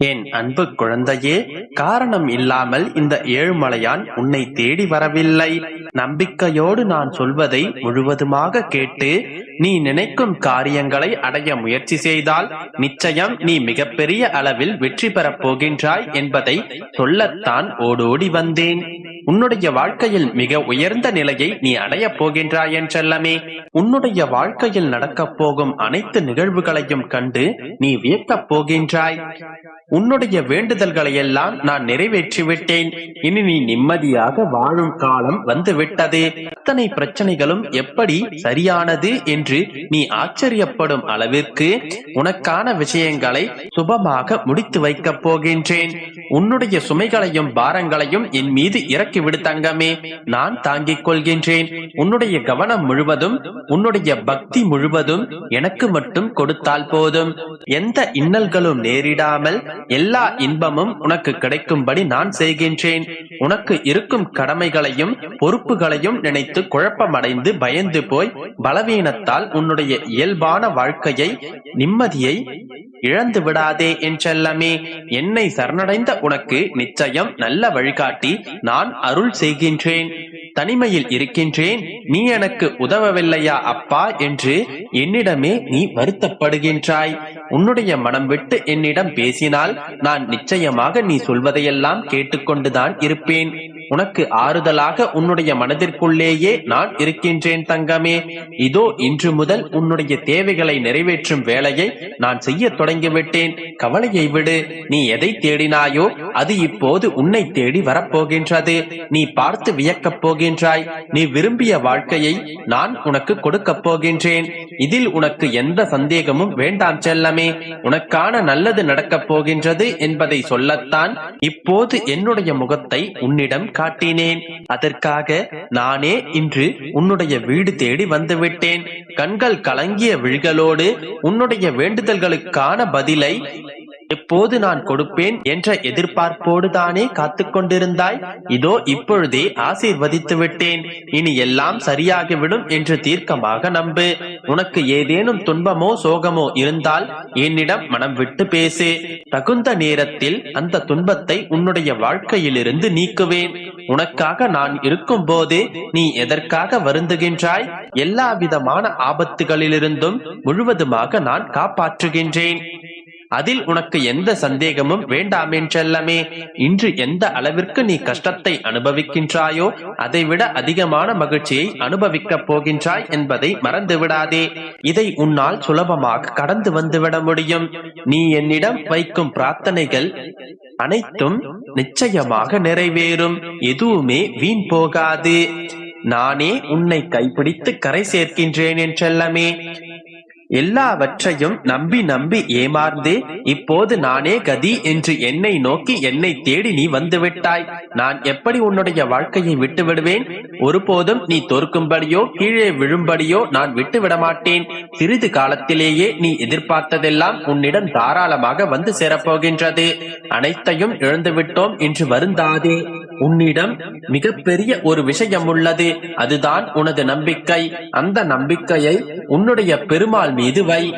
என் அன்பு குழந்தையே காரணம் இல்லாமல் இந்த ஏழுமலையான் உன்னை தேடி வரவில்லை. நம்பிக்கையோடு நான் சொல்வதை முழுவதுமாக கேட்டு நீ நினைக்கும் காரியங்களை அடைய முயற்சி செய்தால் நிச்சயம் நீ மிகப்பெரிய அளவில் வெற்றி பெறப் போகின்றாய் என்பதை சொல்லத்தான் ஓடோடி வந்தேன். உன்னுடைய வாழ்க்கையில் மிக உயர்ந்த நிலையை நீ அடையப் போகின்றாய் என் செல்லமே உன்னுடைய வாழ்க்கையில் நடக்கப் போகும் அனைத்து நிகழ்வுகளையும் கண்டு நீ வியக்கப் போகின்றாய். உன்னுடைய வேண்டுதல்களை எல்லாம் நான் நிறைவேற்றி விட்டேன் இனி நீ நிம்மதியாக வாழும் காலம் வந்துவிட்டது. அத்தனை பிரச்சனைகளும் எப்படி சரியானது என்று நீ ஆச்சரியப்படும் அளவிற்கு உனக்கான விஷயங்களை சுபமாக முடித்து வைக்கப் போகின்றேன். உன்னுடைய சுமைகளையும் பாரங்களையும் என் மீது இறக்கி விடு தங்கமே நான் தாங்கிக் கொள்கின்றேன். உன்னுடைய கவனம் முழுவதும் உன்னுடைய பக்தி முழுவதும் எனக்கு மட்டும் கொடுத்தால் போதும். எந்த இன்னல்களும் நேரிடாமல் எல்லா இன்பமும் உனக்கு கிடைக்கும்படி நான் செய்கின்றேன். உனக்கு இருக்கும் கடமைகளையும் பொறுப்புகளையும் நினைத்து குழப்பமடைந்து பயந்து போய் பலவீனத்தால் உன்னுடைய இயல்பான வாழ்க்கையை நிம்மதியை இழந்து விடாதே என் செல்லமே என்னை சரணடைந்த உனக்கு நிச்சயம் நல்ல வழிகாட்டி நான் அருள் செய்கின்றேன். தனிமையில் இருக்கின்றேன். நீ எனக்கு உதவவில்லையா அப்பா? என்று என்னிடமே நீ வருத்தப்படுகின்றாய். உன்னுடைய மனம் விட்டு என்னிடம் பேசினால் நான் நிச்சயமாக நீ சொல்வதையெல்லாம் கேட்டுக்கொண்டுதான் இருப்பேன். உனக்கு ஆறுதலாக உன்னுடைய மனதிற்குள்ளேயே நான் இருக்கின்றேன் தங்கமே. இதோ இன்று முதல் உன்னுடைய தேவைகளை நிறைவேற்றும் வேலையை நான் செய்ய தொடங்கிவிட்டேன். கவலையை விடு நீ எதை தேடினாயோ அது இப்போது உன்னை தேடி வரப்போகின்றது. நீ பார்த்து வியக்கப் போகின்றாய். நீ விரும்பிய வாழ்க்கையை நான் உனக்கு கொடுக்கப் போகின்றேன். இதில் உனக்கு எந்த சந்தேகமும் வேண்டாம் செல்லமே. உனக்கான நல்லது நடக்கப் போகின்றது என்பதை சொல்லத்தான் இப்போது என்னுடைய முகத்தை உன்னிடம் காட்டினேன். அதற்காக நானே இன்று உன்னுடைய வீடு தேடி வந்துவிட்டேன். கண்கள் கலங்கிய விழிகளோடு உன்னுடைய வேண்டுதல்களுக்கான பதிலை எப்போது நான் கொடுப்பேன் என்ற எதிர்பார்ப்போடு தானே காத்து கொண்டிருந்தாய் இதோ இப்பொழுதே ஆசீர்வதித்து விட்டேன். இனி எல்லாம் சரியாகிவிடும் என்று தீர்க்கமாக நம்பு. உனக்கு ஏதேனும் துன்பமோ சோகமோ இருந்தால் என்னிடம் மனம் விட்டு பேசு. தகுந்த நேரத்தில் அந்த துன்பத்தை உன்னுடைய வாழ்க்கையிலிருந்து நீக்குவேன். உனக்காக நான் இருக்கும் போது நீ எதற்காக வருந்துகின்றாய்? எல்லா விதமான ஆபத்துகளிலிருந்தும் முழுவதுமாக நான் காப்பாற்றுகின்றேன். அதில் உனக்கு எந்த சந்தேகமும் வேண்டாம் செல்லமே இன்று எந்த அளவிற்கு நீ கஷ்டத்தை அனுபவிக்கின்றாயோ அதைவிட அதிகமான மகிழ்ச்சியை அனுபவிக்கப் போகின்றாய் என்பதை மறந்து விடாதே இதை உன்னால் சுலபமாக கடந்து வந்துவிட முடியும். நீ என்னிடம் வைக்கும் பிரார்த்தனைகள் அனைத்தும் நிச்சயமாக நிறைவேறும். எதுவுமே வீண் போகாது. நானே உன்னை கைப்பிடித்து கரை சேர்க்கின்றேன் என்றெல்லமே. எல்லாவற்றையும் நம்பி நம்பி ஏமாந்து இப்போது நானே கதி என்று என்னை நோக்கி என்னை தேடி நீ வந்து விட்டாய் நான் எப்படி உன்னுடைய வாழ்க்கையை விட்டு விடுவேன் ஒருபோதும் நீ தோற்கும்படியோ கீழே விழும்படியோ நான் விட்டு விடமாட்டேன் சிறிது காலத்திலேயே நீ எதிர்பார்த்ததெல்லாம் உன்னிடம் தாராளமாக வந்து சேரப்போகின்றது. அனைத்தையும் இழந்துவிட்டோம் என்று வருந்தாதே. உன்னிடம் மிகப்பெரிய ஒரு விஷயம் உள்ளது அதுதான் உனது நம்பிக்கை. அந்த நம்பிக்கையை உன்னுடைய பெருமாள் மீது வை.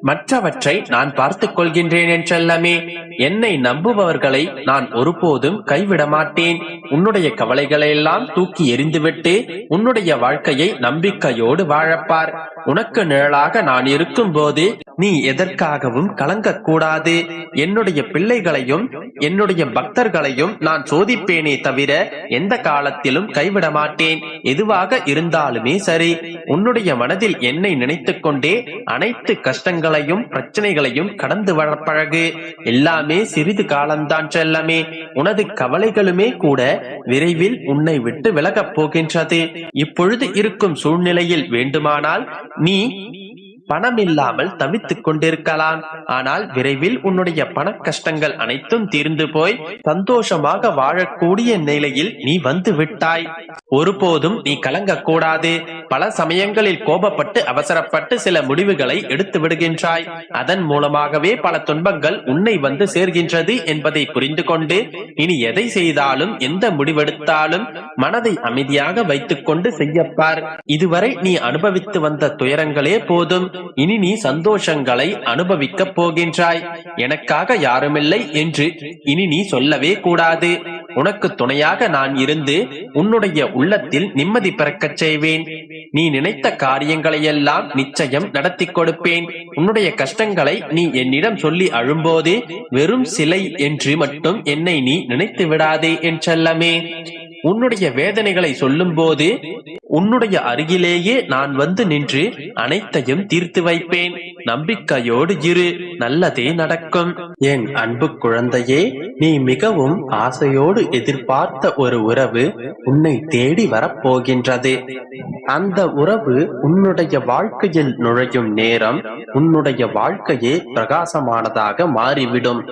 மற்றவற்றை நான் பார்த்துக் கொள்கின்றேன் என்றெல்லாமே என்னை நம்புபவர்களை நான் ஒருபோதும் கைவிட மாட்டேன் உன்னுடைய கவலைகளை எல்லாம் தூக்கி எறிந்துவிட்டு உன்னுடைய வாழ்க்கையை நம்பிக்கையோடு வாழப்பார். உனக்கு நிழலாக நான் இருக்கும் போது நீ எதற்காகவும் கலங்கக்கூடாது. என்னுடைய பிள்ளைகளையும் என்னுடைய பக்தர்களையும் நான் சோதிப்பேனே தவிர எந்த காலத்திலும் கைவிட மாட்டேன். எதுவாக இருந்தாலுமே சரி. உன்னுடைய மனதில் என்னை நினைத்துக் கொண்டே அனைத்து கஷ்டங்களையும் பிரச்சனைகளையும் கடந்து வர பழகு. எல்லாமே சிறிது காலம்தான் செல்லமே. உனது கவலைகளுமே கூட விரைவில் உன்னை விட்டு விலகப் போகின்றது. இப்பொழுது இருக்கும் சூழ்நிலையில் வேண்டுமானால் நீ பணம் இல்லாமல் தவித்துக் கொண்டிருக்கலாம். ஆனால் விரைவில் உன்னுடைய பண கஷ்டங்கள் அனைத்தும் தீர்ந்து போய் சந்தோஷமாக வாழக்கூடிய நிலையில் நீ வந்து விட்டாய். ஒருபோதும் நீ கலங்கக்கூடாது. பல சமயங்களில் கோபப்பட்டு அவசரப்பட்டு சில முடிவுகளை எடுத்து விடுகின்றாய். அதன் மூலமாகவே பல துன்பங்கள் உன்னை வந்து சேர்கின்றது என்பதை புரிந்து கொண்டு இனி எதை செய்தாலும் எந்த முடிவெடுத்தாலும் மனதை அமைதியாக வைத்துக் கொண்டு செய்யப்பார். இதுவரை நீ அனுபவித்து வந்த துயரங்களே போதும். இனி நீ சந்தோஷங்களை அனுபவிக்கப் போகின்றாய். எனக்காக யாருமில்லை என்று இனி நீ சொல்லவே கூடாது. உனக்கு துணையாக நான் இருந்து உன்னுடைய உள்ளத்தில் நிம்மதி பிறக்கச் செய்வேன். நீ நினைத்த காரியங்களையெல்லாம் நிச்சயம் நடத்தி கொடுப்பேன். உன்னுடைய கஷ்டங்களை நீ என்னிடம் சொல்லி அழும்போது வெறும் சிலை என்று மட்டும் என்னை நீ நினைத்து விடாதே என் செல்லமே. உன்னுடைய வேதனைகளை சொல்லும்போது உன்னுடைய அருகிலேயே நான் வந்து நின்று அனைத்தையும் தீர்த்து வைப்பேன். நம்பிக்கையோடு இரு நல்லதே நடக்கும். என் அன்பு குழந்தையே நீ மிகவும் ஆசையோடு எதிர்பார்த்த ஒரு உறவு உன்னை தேடி வரப்போகின்றது. அந்த உறவு உன்னுடைய வாழ்க்கையில் நுழையும் நேரம் உன்னுடைய வாழ்க்கையே பிரகாசமானதாக மாறிவிடும்.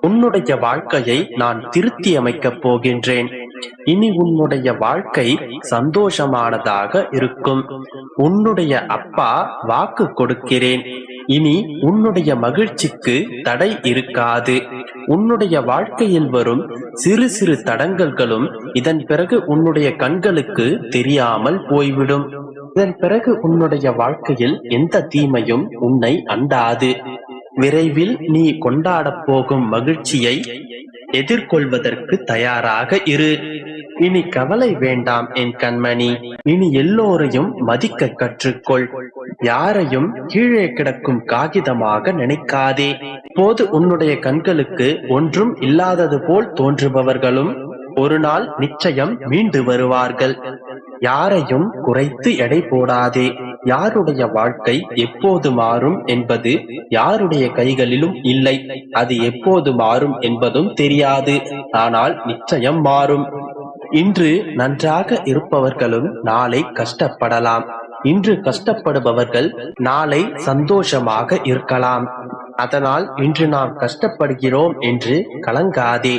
உன்னுடைய வாழ்க்கையை நான் திருத்தி அமைக்கப் போகின்றேன். இனி உன்னுடைய வாழ்க்கை சந்தோஷமானதாக இருக்கும். உன்னுடைய அப்பா வாக்கு கொடுக்கிறேன். இனி உன்னுடைய மகிழ்ச்சிக்கு தடை இருக்காது. உன்னுடைய வாழ்க்கையில் வரும் சிறு சிறு தடங்கல்களும் இதன் பிறகு உன்னுடைய கண்களுக்கு தெரியாமல் போய்விடும். இதன் பிறகு உன்னுடைய வாழ்க்கையில் எந்த தீமையும் உன்னை அண்டாது. விரைவில் நீ கொண்டாடப் போகும் மகிழ்ச்சியை எதிர்கொள்வதற்கு தயாராக இரு. இனி கவலை வேண்டாம் என் கண்மணி. இனி எல்லோரையும் மதிக்க கற்றுக்கொள். யாரையும் கீழே கிடக்கும் காகிதமாக நினைக்காதே. போது உன்னுடைய கண்களுக்கு ஒன்றும் இல்லாதது போல் தோன்றுபவர்களும் ஒரு நாள் நிச்சயம் மீண்டு வருவார்கள். யாரையும் குறைத்து எடை போடாதே. யாருடைய வாழ்க்கை எப்போது மாறும் என்பது யாருடைய கைகளிலும் இல்லை. அது எப்போது மாறும் என்பதும் தெரியாது. ஆனால் நிச்சயம் மாறும். இன்று நன்றாக இருப்பவர்களும் நாளை கஷ்டப்படலாம். இன்று கஷ்டப்படுபவர்கள் நாளை சந்தோஷமாக இருக்கலாம். அதனால் இன்று நாம் கஷ்டப்படுகிறோம் என்று கலங்காதே.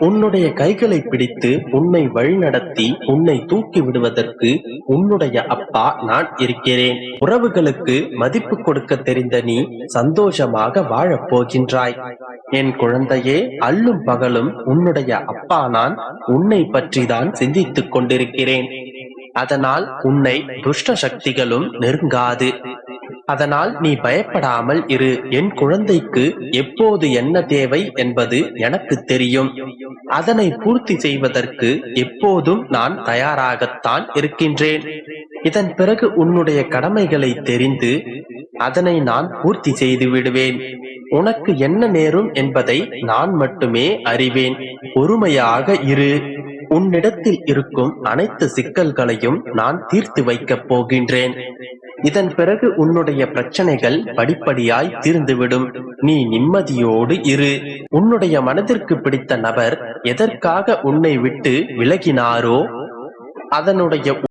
உன்னுடைய கைகளை பிடித்து உன்னை வழிநடத்தி உன்னை தூக்கி விடுவதற்கு உன்னுடைய அப்பா நான் இருக்கிறேன். உறவுகளுக்கு மதிப்பு கொடுக்க தெரிந்த நீ சந்தோஷமாக வாழப் போகின்றாய். என் குழந்தையே அல்லும் பகலும் உன்னுடைய அப்பா நான் உன்னை பற்றி தான் சிந்தித்துக் கொண்டிருக்கிறேன். அதனால் உன்னை துஷ்ட சக்திகளும் நெருங்காது. அதனால் நீ பயப்படாமல் இரு. என் குழந்தைக்கு எப்போது என்ன தேவை என்பது எனக்கு தெரியும். அதனை பூர்த்தி செய்வதற்கு எப்போதும் நான் தயாராகத்தான் இருக்கின்றேன். இதன் பிறகு உன்னுடைய கடமைகளை தெரிந்து அதனை நான் பூர்த்தி செய்து விடுவேன். உனக்கு என்ன நேரும் என்பதை நான் மட்டுமே அறிவேன். பொறுமையாக இரு. உன்னிடத்தில் இருக்கும் அனைத்து சிக்கல்களையும் நான் தீர்த்து வைக்கப் போகின்றேன். இதன் பிறகு உன்னுடைய பிரச்சனைகள் படிப்படியாய் தீர்ந்துவிடும். நீ நிம்மதியோடு இரு. உன்னுடைய மனதிற்கு பிடித்த நபர் எதற்காக உன்னை விட்டு விலகினாரோ அதனுடைய